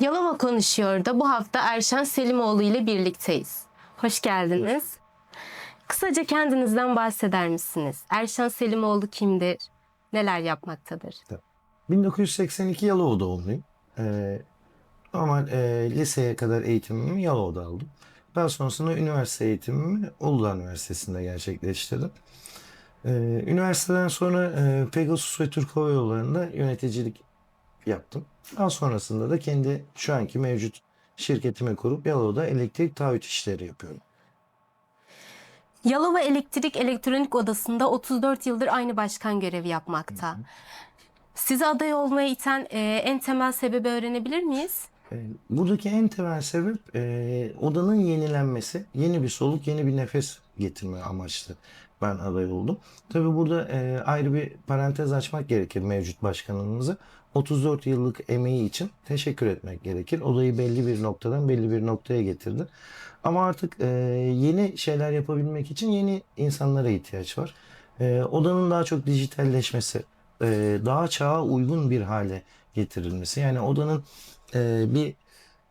Yalova konuşuyor da bu hafta Erşen Selimoğlu ile birlikteyiz. Hoş geldiniz. Kısaca kendinizden bahseder misiniz? Erşen Selimoğlu kimdir? Neler yapmaktadır? 1982 Yalova'da doğumluyum. Ee, normal e, liseye kadar eğitimimi Yalova'da aldım. Daha sonrasında üniversite eğitimimi Uludağ Üniversitesi'nde gerçekleştirdim. Ee, üniversiteden sonra e, Pegasus ve Türk Hava Yolları'nda yöneticilik yaptım. Daha sonrasında da kendi şu anki mevcut şirketimi kurup Yalova'da elektrik taahhüt işleri yapıyorum. Yalova Elektrik Elektronik Odası'nda 34 yıldır aynı başkan görevi yapmakta. Sizi aday olmaya iten e, en temel sebebi öğrenebilir miyiz? E, Buradaki en temel sebep e, odanın yenilenmesi. Yeni bir soluk, yeni bir nefes getirme amaçlı ben aday oldum. Tabii burada e, ayrı bir parantez açmak gerekir mevcut başkanımızı. 34 yıllık emeği için teşekkür etmek gerekir. Odayı belli bir noktadan belli bir noktaya getirdi. Ama artık e, yeni şeyler yapabilmek için yeni insanlara ihtiyaç var. E, odanın daha çok dijitalleşmesi, e, daha çağa uygun bir hale getirilmesi. Yani odanın e, bir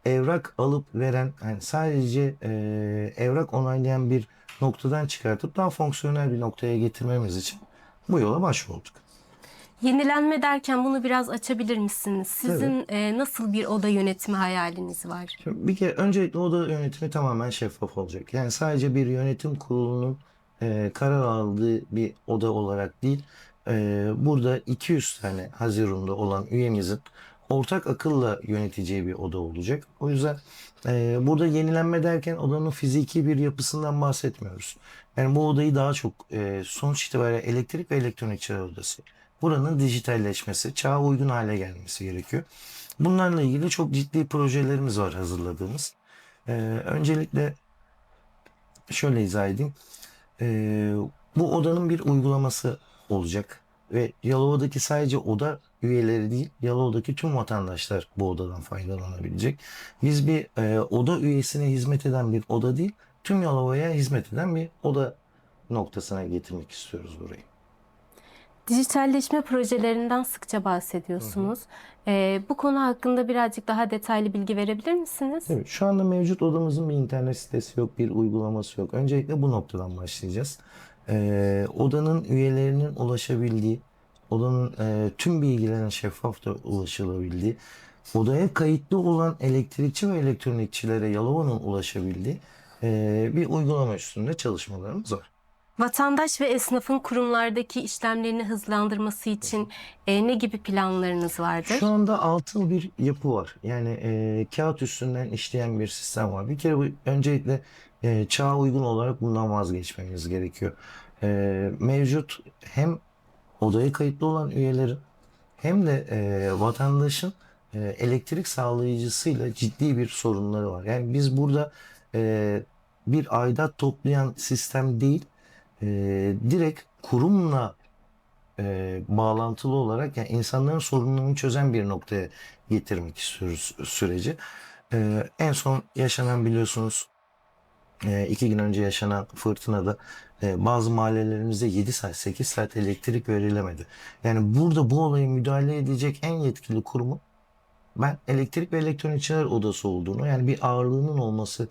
evrak alıp veren, yani sadece e, evrak onaylayan bir noktadan çıkartıp daha fonksiyonel bir noktaya getirmemiz için bu yola başvurduk. Yenilenme derken bunu biraz açabilir misiniz? Sizin e, nasıl bir oda yönetimi hayaliniz var? Şimdi bir kere öncelikle oda yönetimi tamamen şeffaf olacak. Yani sadece bir yönetim kurulunun e, karar aldığı bir oda olarak değil, e, burada 200 tane Haziran'da olan üyemizin ortak akılla yöneteceği bir oda olacak. O yüzden e, burada yenilenme derken odanın fiziki bir yapısından bahsetmiyoruz. Yani bu odayı daha çok e, sonuç itibariyle elektrik ve elektronikçiler odası. Buranın dijitalleşmesi, çağa uygun hale gelmesi gerekiyor. Bunlarla ilgili çok ciddi projelerimiz var hazırladığımız. Ee, öncelikle şöyle izah edeyim. Ee, bu odanın bir uygulaması olacak. Ve Yalova'daki sadece oda üyeleri değil, Yalova'daki tüm vatandaşlar bu odadan faydalanabilecek. Biz bir e, oda üyesine hizmet eden bir oda değil, tüm Yalova'ya hizmet eden bir oda noktasına getirmek istiyoruz burayı. Dijitalleşme projelerinden sıkça bahsediyorsunuz. E, bu konu hakkında birazcık daha detaylı bilgi verebilir misiniz? Evet, şu anda mevcut odamızın bir internet sitesi yok, bir uygulaması yok. Öncelikle bu noktadan başlayacağız. Ee, odanın üyelerinin ulaşabildiği, odanın e, tüm bilgilerine şeffafça ulaşılabildiği, odaya kayıtlı olan elektrikçi ve elektronikçilere Yalova'nın ulaşabildiği e, bir uygulama üstünde çalışmalarımız var. Vatandaş ve esnafın kurumlardaki işlemlerini hızlandırması için e, ne gibi planlarınız vardır? Şu anda altın bir yapı var. Yani e, kağıt üstünden işleyen bir sistem var. Bir kere bu öncelikle e, çağa uygun olarak bundan vazgeçmemiz gerekiyor. E, mevcut hem odaya kayıtlı olan üyelerin hem de e, vatandaşın e, elektrik sağlayıcısıyla ciddi bir sorunları var. Yani biz burada e, bir aidat toplayan sistem değil, e, direkt kurumla e, bağlantılı olarak yani insanların sorunlarını çözen bir noktaya getirmek istiyoruz süreci. E, en son yaşanan biliyorsunuz e, iki gün önce yaşanan fırtınada e, bazı mahallelerimizde 7 saat 8 saat elektrik verilemedi. Yani burada bu olaya müdahale edecek en yetkili kurumu ben elektrik ve elektronikçiler odası olduğunu yani bir ağırlığının olması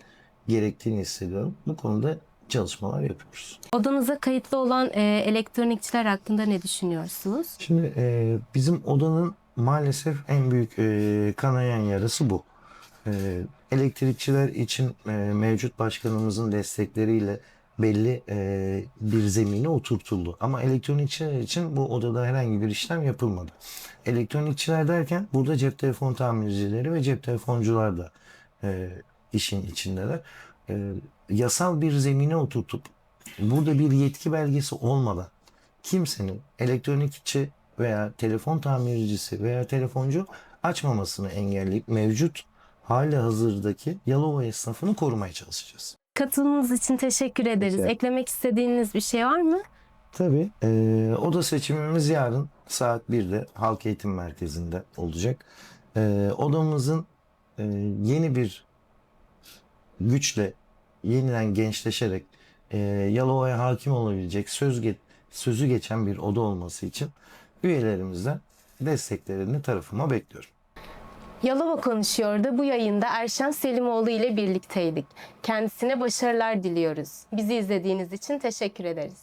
gerektiğini hissediyorum. Bu konuda çalışmalar yapıyoruz. Odanıza kayıtlı olan e, elektronikçiler hakkında ne düşünüyorsunuz? Şimdi e, bizim odanın maalesef en büyük e, kanayan yarası bu. E, elektrikçiler için e, mevcut başkanımızın destekleriyle belli e, bir zemine oturtuldu. Ama elektronikçiler için bu odada herhangi bir işlem yapılmadı. Elektronikçiler derken burada cep telefon tamircileri ve cep telefoncular da e, işin içindeler. E, yasal bir zemine oturtup burada bir yetki belgesi olmadan kimsenin elektronikçi veya telefon tamircisi veya telefoncu açmamasını engelleyip mevcut hali hazırdaki Yalova esnafını korumaya çalışacağız. Katılımınız için teşekkür ederiz. Ederim. Eklemek istediğiniz bir şey var mı? Tabii eee oda seçimimiz yarın saat 1'de Halk Eğitim Merkezi'nde olacak. Eee, odamızın eee, yeni bir güçle yeniden gençleşerek eee Yalova'ya hakim olabilecek söz ge- sözü geçen bir oda olması için üyelerimizden desteklerini tarafıma bekliyorum. Yalova konuşuyordu. Bu yayında Erşan Selimoğlu ile birlikteydik. Kendisine başarılar diliyoruz. Bizi izlediğiniz için teşekkür ederiz.